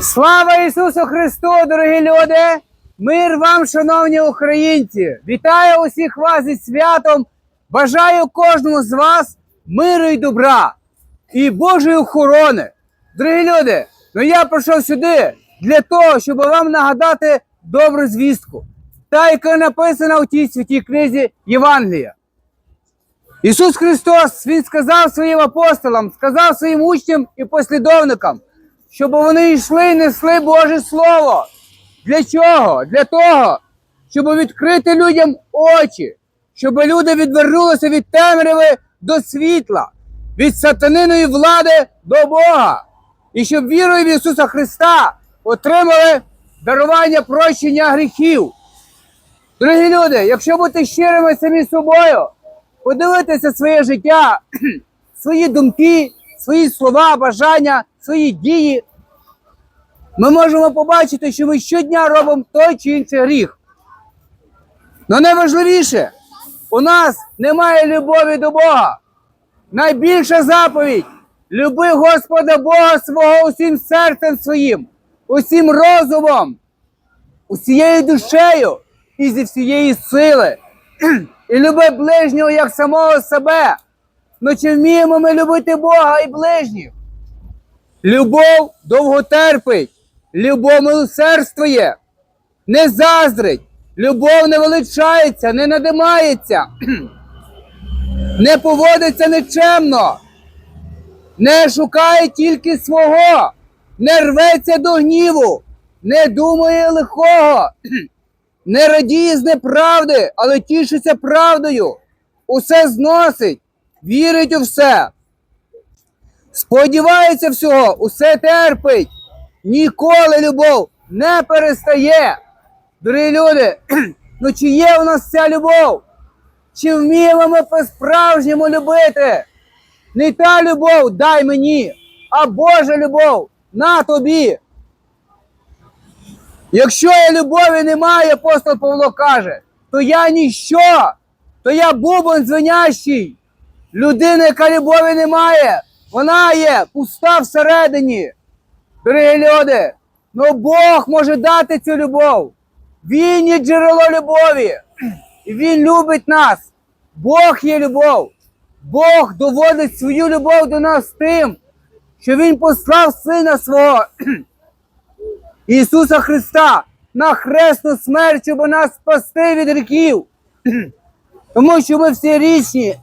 Слава Ісусу Христу, дорогі люди! Мир вам, шановні українці! Вітаю усіх вас зі святом! Бажаю кожному з вас миру і добра і Божої охорони. Дорогі люди, ну я прийшов сюди для того, щоб вам нагадати добру звістку, та, яка написана у тій святій книзі Євангелія. Ісус Христос Він сказав своїм апостолам, сказав своїм учням і послідовникам, щоб вони йшли і несли Боже Слово. Для чого? Для того, щоб відкрити людям очі, щоб люди відвернулися від темряви до світла, від сатаниної влади до Бога. І щоб вірою в Ісуса Христа отримали дарування прощення гріхів. Дорогі люди, якщо бути щирими самі собою, подивитися своє життя, свої думки, свої слова, бажання, свої дії, ми можемо побачити, що ми щодня робимо той чи інший гріх. Але найважливіше, у нас немає любові до Бога. Найбільша заповідь люби Господа Бога свого усім серцем своїм, усім розумом, усією душею і зі всієї сили. І люби ближнього як самого себе. Ну чи вміємо ми любити Бога і ближніх? Любов довго терпить, любов милосердствує, не заздрить, любов не величається, не надимається, не поводиться нечемно, не шукає тільки свого, не рветься до гніву, не думає лихого, не радіє з неправди, але тішиться правдою, усе зносить, вірить у все. Сподівається всього, усе терпить. Ніколи любов не перестає. Дорогі люди, ну чи є у нас ця любов? Чи вміємо ми по-справжньому любити? Не та любов дай мені, а Божа любов на тобі. Якщо я любові немає, апостол Павло каже, то я ніщо, то я бубон дзвенящий. Людина, яка любові не має, вона є пуста всередині. Дорогі люди, ну Бог може дати цю любов. Він є джерело любові. І Він любить нас. Бог є любов. Бог доводить свою любов до нас тим, що Він послав Сина свого Ісуса Христа на хресну смерть, щоб нас спасти від гріхів. Тому що ми всі річні.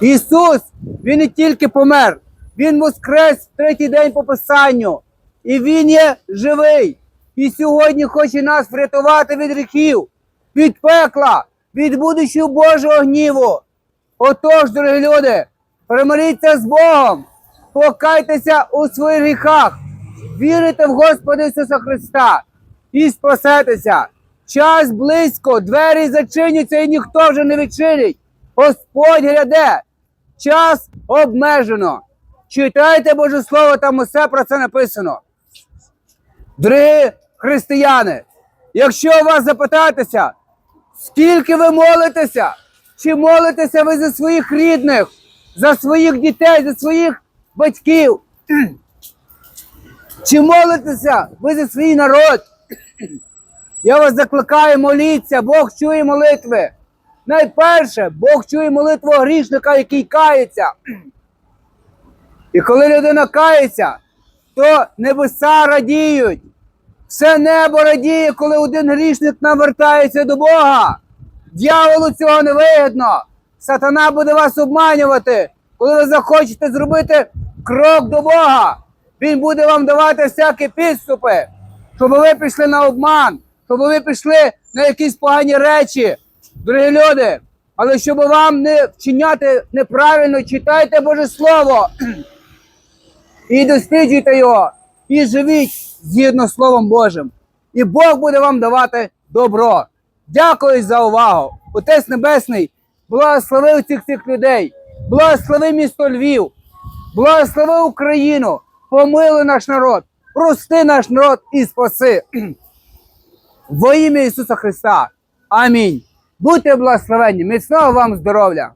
Ісус, Він не тільки помер, Він воскрес в третій день по Писанню. І Він є живий. І сьогодні хоче нас врятувати від гріхів, від пекла, від будущого Божого гніву. Отож, дорогі люди, примиріться з Богом, покайтеся у своїх гріхах, вірите в Господа Ісуса Христа і спасетеся. Час близько, двері зачиняться і ніхто вже не відчинить. Господь гряде, час обмежено. Читайте Боже Слово, там усе про це написано. Дорогі християни, якщо вас запитатися, скільки ви молитеся, чи молитеся ви за своїх рідних, за своїх дітей, за своїх батьків? Чи молитеся ви за свій народ? Я вас закликаю, моліться, Бог чує молитви. Найперше, Бог чує молитву грішника, який кається. І коли людина кається, то небеса радіють. Все небо радіє, коли один грішник навертається до Бога. Дьяволу цього не вигідно. Сатана буде вас обманювати, коли ви захочете зробити крок до Бога. Він буде вам давати всякі підступи, щоб ви пішли на обман, щоб ви пішли на якісь погані речі. Дорогі люди, але щоб вам не вчиняти неправильно, читайте Боже Слово і досліджуйте його, і живіть згідно Словом Божим. І Бог буде вам давати добро. Дякую за увагу. Отець Небесний, благослови цих цих людей, благослови місто Львів, благослови Україну, помилуй наш народ, прости наш народ і спаси. Во ім'я Ісуса Христа. Амінь. Будьте благословенні, міцного вам здоров'я!